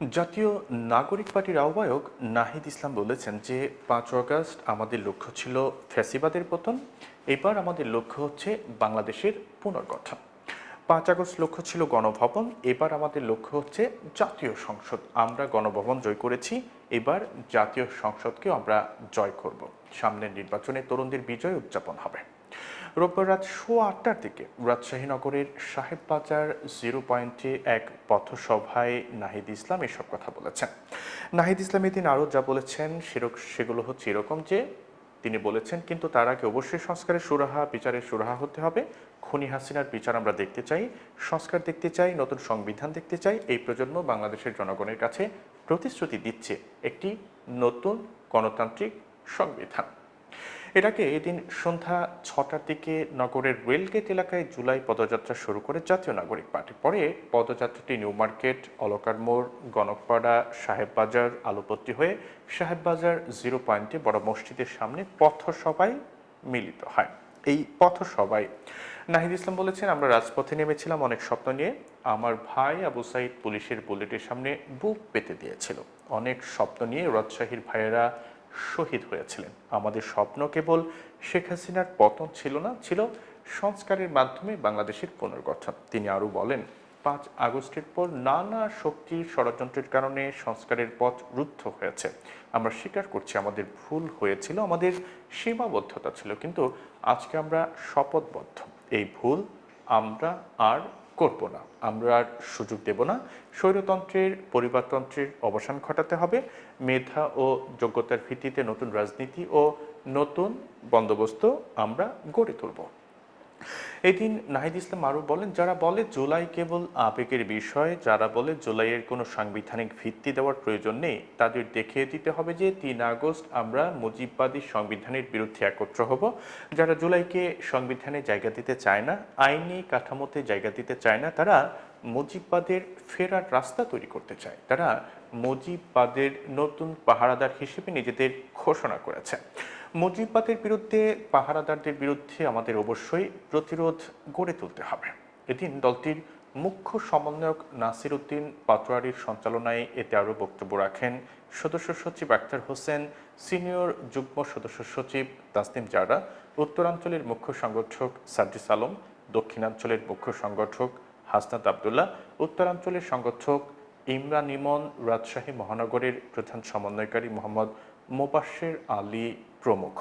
জাতীয় নাগরিক পার্টির আহ্বায়ক নাহিদ ইসলাম বলেছেন যে পাঁচ আগস্ট আমাদের লক্ষ্য ছিল ফ্যাসিবাদের পতন, এবার আমাদের লক্ষ্য হচ্ছে বাংলাদেশের পুনর্গঠন। পাঁচ আগস্ট লক্ষ্য ছিল গণভবন, এবার আমাদের লক্ষ্য হচ্ছে জাতীয় সংসদ। আমরা গণভবন জয় করেছি, এবার জাতীয় সংসদকেও আমরা জয় করব। সামনের নির্বাচনে তরুণদের বিজয় উদযাপন হবে। রোববার রাত সোয়া আটটার দিকে রাজশাহী নগরের সাহেব বাজার জিরো পয়েন্টে এক পথসভায় নাহিদ ইসলাম এসব কথা বলেছেন। নাহিদ ইসলাম এদিন আরও যা বলেছেন সেগুলো হচ্ছে এরকম যে তিনি বলেছেন, কিন্তু তার আগে অবশ্যই সংস্কারের সুরাহা, বিচারের সুরাহা হতে হবে। খুনি হাসিনার বিচার আমরা দেখতে চাই, সংস্কার দেখতে চাই, নতুন সংবিধান দেখতে চাই। এই প্রজন্ম বাংলাদেশের জনগণের কাছে প্রতিশ্রুতি দিচ্ছে একটি নতুন গণতান্ত্রিক সংবিধান। এটাকে এদিন সন্ধ্যা ছটার দিকে নগরের রেলগেট এলাকায় জুলাই পদযাত্রা শুরু করে জাতীয় নাগরিক পার্টি। পরে পদযাত্রাটি নিউ মার্কেট, অলকার মোড়, গণকপাড়া, সাহেববাজার, আলুপট্টি হয়ে সাহেববাজার জিরো পয়েন্টে বড় মসজিদের সামনে পথসভায় মিলিত হয়। এই পথসভায় নাহিদ ইসলাম বলেছেন, আমরা রাজপথে নেমেছিলাম অনেক স্বপ্ন নিয়ে। আমার ভাই আবু সাইদ পুলিশের বুলেটের সামনে বুক পেতে দিয়েছিল। অনেক স্বপ্ন নিয়ে রাজশাহীর ভাইয়েরা শহীদ হয়েছিলেন। আমাদের স্বপ্ন কেবল শেখ হাসিনার পতন ছিল না, ছিল সংস্কারের মাধ্যমে বাংলাদেশের পুনর্গঠন। তিনি আরও বলেন, পাঁচ আগস্টের পর নানা শক্তির ষড়যন্ত্রের কারণে সংস্কারের পথ রুদ্ধ হয়েছে। আমরা স্বীকার করছি আমাদের ভুল হয়েছিল, আমাদের সীমাবদ্ধতা ছিল, কিন্তু আজকে আমরা শপথবদ্ধ। এই ভুল আমরা আর করব না। আমরা আর সুযোগ দেব না। স্বৈরতন্ত্রের, পরিবারতন্ত্রের অবসান ঘটাতে হবে। মেধা ও যোগ্যতার ভিত্তিতে নতুন রাজনীতি ও নতুন বন্দোবস্ত আমরা গড়ে তুলব। এদিন নাহিদ ইসলাম আরও বলেন, যারা বলে জুলাই কেবল আবেগের বিষয়, যারা বলে জুলাইয়ের কোনো সাংবিধানিক ভিত্তি দেওয়ার প্রয়োজন নেই, তাদের দেখিয়ে দিতে হবে যে তিন আগস্ট আমরা মুজিববাদী সংবিধানের বিরুদ্ধে একত্র হব। যারা জুলাইকে সংবিধানে জায়গা দিতে চায় না, আইনি কাঠামোতে জায়গা দিতে চায় না, তারা মুজিববাদের ফেরার রাস্তা তৈরি করতে চায়। তারা মুজিববাদের নতুন পাহারাদার হিসেবে নিজেদের ঘোষণা করেছে। মুজিববাদের বিরুদ্ধে, পাহারাদারদের বিরুদ্ধে আমাদের অবশ্যই প্রতিরোধ গড়ে তুলতে হবে। এদিন দলটির মুখ্য সমন্বয়ক নাসির উদ্দিন পাটোয়ারির সঞ্চালনায় এতে আরও বক্তব্য রাখেন সদস্য সচিব আক্তার হোসেন, সিনিয়র যুগ্ম সদস্য সচিব তাসনিম জারা, উত্তরাঞ্চলের মুখ্য সংগঠক সার্জিস আলম দক্ষিণাঞ্চলের মুখ্য সংগঠক হাসনাত আবদুল্লাহ, উত্তরাঞ্চলের সংগঠক ইমরান ইমন রাজশাহী মহানগরীর প্রধান সমন্বয়কারী মোহাম্মদ মোবাশ্বের আলী প্রমুখ।